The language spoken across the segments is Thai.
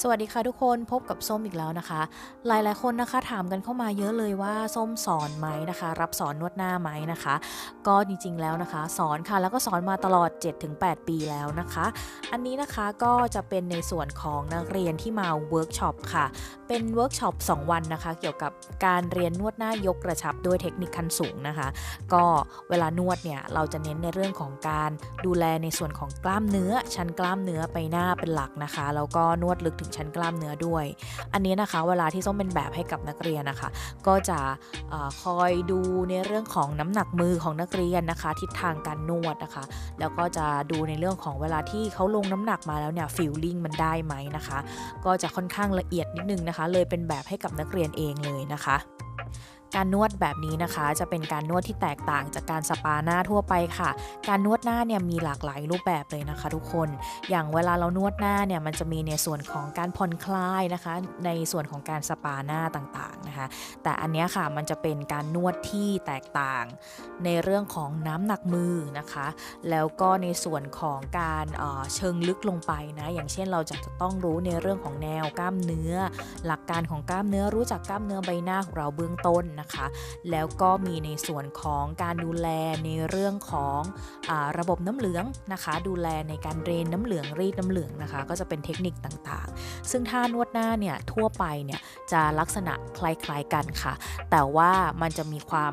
สวัสดีค่ะทุกคนพบกับส้มอีกแล้วนะคะ หลายๆคนนะคะถามกันเข้ามาเยอะเลยว่าส้มสอนไหมนะคะ รับสอนนวดหน้าไหมนะคะ ก็จริงๆแล้วนะคะ สอนค่ะแล้วก็สอนมาตลอด 7-8 ปีแล้วนะคะ อันนี้นะคะก็จะเป็นในส่วนของนักเรียนที่มาเวิร์กช็อปค่ะ เป็นเวิร์กช็อป2วันนะคะ เกี่ยวกับการเรียนนวดหน้ายกกระชับด้วยเทคนิคขั้นสูงนะคะ ก็เวลานวดเนี่ยเราจะเน้นในเรื่องของการดูแลในส่วนของกล้ามเนื้อ ชั้นกล้ามเนื้อไปหน้าเป็นหลักนะคะแล้วก็นวดลึกถึงชั้นกล้ามเนื้อด้วย อันนี้นะคะเวลาที่ส้มเป็นแบบให้กับนักเรียนนะคะ ก็จะออคอยดูในเรื่องของน้ำหนักมือของนักเรียนนะคะ ทิศทางการนวดนะคะ แล้วก็จะดูในเรื่องของเวลาที่เขาลงน้ำหนักมาแล้วเนี่ยฟิลลิ่งมันได้ไหมนะคะ ก็จะค่อนข้างละเอียดนิดนึงนะคะ เลยเป็นแบบให้กับนักเรียนเองเลยนะคะ การนวดแบบนี้นะคะจะเป็นการนวดที่แตกต่างจากการสปาหน้าทั่วไปค่ะ การนวดหน้าเนี่ยมีหลากหลายรูปแบบเลยนะคะ ทุกคน อย่างเวลาเรานวดหน้าเนี่ยมันจะมีในส่วนของการผ่อนคลายนะคะ ในส่วนของการสปาหน้าต่างๆนะคะ แต่อันนี้ค่ะมันจะเป็นการนวดที่แตกต่าง ในเรื่องของน้ำหนักมือนะคะ แล้วก็ในส่วนของการเอ่อเชิงลึกลงไปนะ อย่างเช่นเราจะต้องรู้ในเรื่องของแนวกล้ามเนื้อ หลักการของกล้ามเนื้อรู้จักกล้ามเนื้อใบหน้าของเราเบื้องต้นนะคะ แล้วก็มีในส่วนของการดูแลในเรื่องของอระบบน้ำเหลืองนะคะ ดูแลในการเรนน้ำเหลืองรีดน้ำเหลืองนะคะ ก็จะเป็นเทคนิคต่างๆ ซึ่งท่านวดหน้าเนี่ยทั่วไปเนี่ยจะลักษณะคล้ายๆกันค่ะ แต่ว่ามันจะมีความ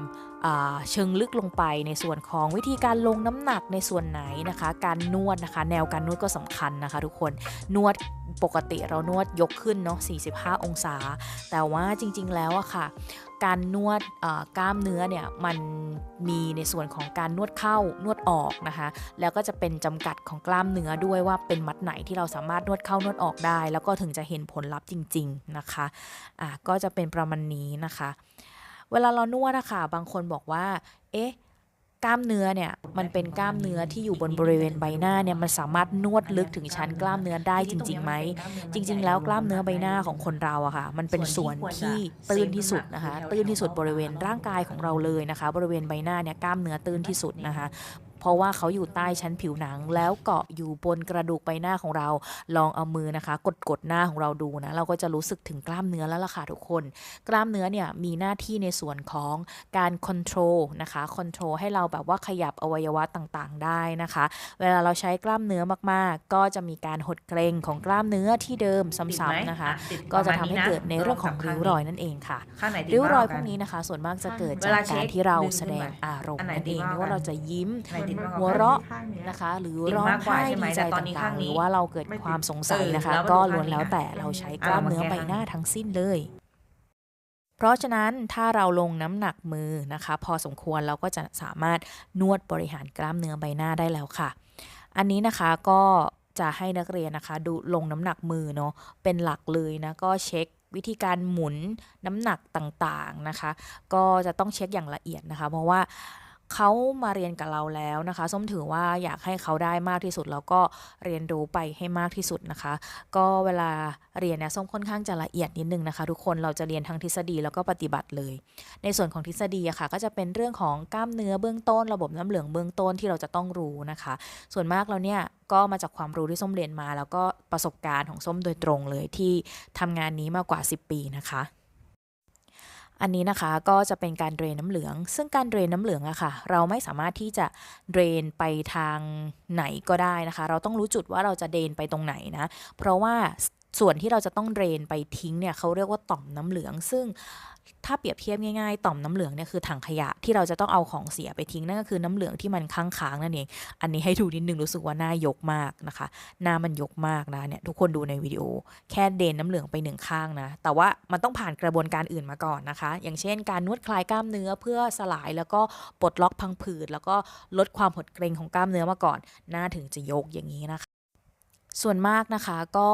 เชิงลึกลงไปในส่วนของวิธีการลงน้ำหนักในส่วนไหนนะคะ การนวดนะคะ แนวการนวดก็สำคัญนะคะ ทุกคนนวดปกติเรานวดยกขึ้นเนาะ45 องศา แต่ว่าจริงๆแล้วอะค่ะ การนวดกล้ามเนื้อเนี่ยมันมีในส่วนของการนวดเข้านวดออกนะคะ แล้วก็จะเป็นจำกัดของกล้ามเนื้อด้วยว่าเป็นมัดไหนที่เราสามารถนวดเข้านวดออกได้ แล้วก็ถึงจะเห็นผลลัพธ์จริง ๆนะคะอะก็จะเป็นประมาณนี้นะคะ เวลาเรานวดอะค่ะ บางคนบอกว่า เอ๊ะ กล้ามเนื้อเนี่ยมันเป็นกล้ามเนื้อที่อยู่บนบริเวณใบหน้าเนี่ยมันสามารถนวดลึกถึงชั้นกล้ามเนื้อได้จริงๆไหมจริง ๆ แล้วกล้ามเนื้อใบหน้าของคนเราอะค่ะ มันเป็นส่วนที่ตื้นที่สุดนะคะตื้นที่สุดบริเวณร่างกายของเราเลยนะคะ บริเวณใบหน้าเนี่ยกล้ามเนื้อตื้นที่สุดนะคะ เพราะว่าเขาอยู่ใต้ชั้นผิวหนัง แล้วเกาะอยู่บนกระดูกใบหน้าของเรา ลองเอามือนะคะ กดกดๆหน้าของเราดูนะ เราก็จะรู้สึกถึงกล้ามเนื้อแล้วล่ะค่ะทุกคน กล้ามเนื้อเนี่ยมีหน้าที่ในส่วนของการคอนโทรลนะคะคอนโทรลให้เราแบบว่าขยับอวัยวะต่างๆ ได้นะคะ เวลาเราใช้กล้ามเนื้อมากๆ ก็จะมีการหดเกร็งของกล้ามเนื้อที่เดิมติดไหมซ้ำๆนะคะอ่ติดก็จะปทำรมาณให้นี้นเกิดในเรื่องของลริ้วข้รอยนั่นเองค่ะข้างไหนติดริ้วรอยมากพกัวนกนี้นะคะ ส่วนมากจะเกิดเวจากลาเช็การคที่เราดึงแสดงขึ้นมาอารมอันณ์ไหนนั่นเองติดมากไม่ว่ากันเราจะยิ้มไหนติดมากกว่าหัวเราะข้างเนี้ยนะคะ หรือติดร้องมากกว่าไห้ใช่ไหมดีใจแต่ตอนนี้ต่าข้างงๆนี้หรือว่าเราเกิดความสงสัยนะคะเออแล้วก็มาดูล้วนแล้วข้างนี้แต่เราใช้กล้ามเนื้อเอามาใบแก้หน้าทั้งสิ้นเลย เพราะฉะนั้นถ้าเราลงน้ำหนักมือนะคะ พอสมควรเราก็จะสามารถนวดบริหารกล้ามเนื้อใบหน้าได้แล้วค่ะ อันนี้นะคะก็จะให้นักเรียนนะคะ ดูลงน้ำหนักมือเนาะเป็นหลักเลยนะก็เช็ควิธีการหมุนน้ำหนักต่างๆนะคะ ก็จะต้องเช็คอย่างละเอียดนะคะ เพราะว่า เขามาเรียนกับเราแล้วนะคะ ส้มถือว่าอยากให้เขาได้มากที่สุด แล้วก็เรียนรู้ไปให้มากที่สุดนะคะ ก็เวลาเรียนเนี่ยส้มค่อนข้างจะละเอียดนิดนึงนะคะ ทุกคนเราจะเรียนทั้งทฤษฎีแล้วก็ปฏิบัติเลย ในส่วนของทฤษฎีอะค่ะ ก็จะเป็นเรื่องของกล้ามเนื้อเบื้องต้น ระบบน้ำเหลืองเบื้องต้นที่เราจะต้องรู้นะคะ ส่วนมากแล้วเนี่ยก็มาจากความรู้ที่ส้มเรียนมา แล้วก็ประสบการณ์ของส้มโดยตรงเลยที่ทำงานนี้มากกว่า 10 ปีนะคะ อันนี้นะคะก็จะเป็นการเดรนน้ำเหลือง ซึ่งการเดรนน้ำเหลืองอะค่ะ เราไม่สามารถที่จะเดรนไปทางไหนก็ได้นะคะ เราต้องรู้จุดว่าเราจะเดรนไปตรงไหนนะ เพราะว่าส ส่วนที่เราจะต้องเดรนไปทิ้งเนี่ยเขาเรียกว่าต่อมน้ำเหลือง ซึ่งถ้าเปรียบเทียบง่ายๆ ต่อมน้ำเหลืองเนี่ยคือถังขยะที่เราจะต้องเอาของเสียไปทิ้งนั่นก็คือน้ำเหลืองที่มันค้างค้างๆนั่นเอง อันนี้ให้ดูนิดนึงรู้สึกว่าหน้ายกมากนะคะ หน้ามันยกมากนะเนี่ยทุกคนดูในวิดีโอ แค่เดนน้ำเหลืองไปหนึ่งข้างนะ แต่ว่ามันต้องผ่านกระบวนการอื่นมาก่อนนะคะ อย่างเช่น การนวดคลายกล้ามเนื้อเพื่อสลายแล้วก็ปลดล็อกพังผืดแล้วก็ลดความหดเกร็งของกล้ามเนื้อมาก่อน หน้าถึงจะยกอย่างนี้นะคะ ส่วนมากนะคะก็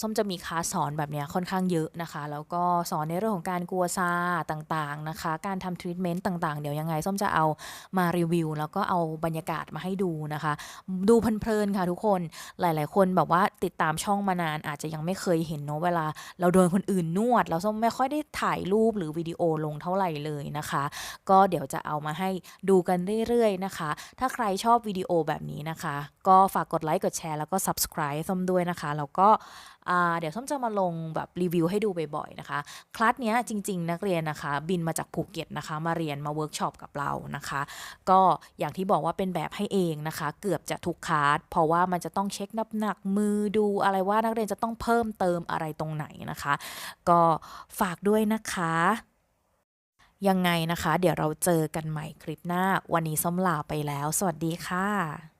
ส้มจะมีคลาสสอนแบบนี้ค่อนข้างเยอะนะคะ แล้วก็สอนในเรื่องของการกลัวซาต่างๆนะคะ การทำทรีทเมนต์ต่างๆ เดี๋ยวยังไง ส้มจะเอามารีวิว แล้วก็เอาบรรยากาศมาให้ดูนะคะ ดูเพลินๆค่ะทุกคนหลายๆ คนแบบว่าติดตามช่องมานานอาจจะยังไม่เคยเห็นเนาะเวลา เราโดนคนอื่นนวด เราส้มไม่ค่อยได้ถ่ายรูปหรือวิดีโอลงเท่าไหร่เลยนะคะ ก็เดี๋ยวจะเอามาให้ดูกันเรื่อยๆนะคะ ถ้าใครชอบวิดีโอแบบนี้นะคะ ก็ฝากกดไลค์กดแชร์แล้วก็ subscribe ส้มด้วยนะคะแล้วก็เดี๋ยวส้มจะมาลงแบบรีวิวให้ดูบ่อยๆนะคะ คลาสเนี้ยจริง ๆ นักเรียนนะคะ บินมาจากภูเก็ตนะคะ มาเรียนมาเวิร์กช็อปกับเรานะคะ ก็อย่างที่บอกว่าเป็นแบบให้เองนะคะ เกือบจะทุกคลาสเพราะว่ามันจะต้องเช็คน้ำหนักมือดูอะไรว่านักเรียนจะต้องเพิ่มเติมอะไรตรงไหนนะคะ ก็ฝากด้วยนะคะยังไงนะคะ เดี๋ยวเราเจอกันใหม่คลิปหน้า วันนี้ส้มลาไปแล้ว สวัสดีค่ะ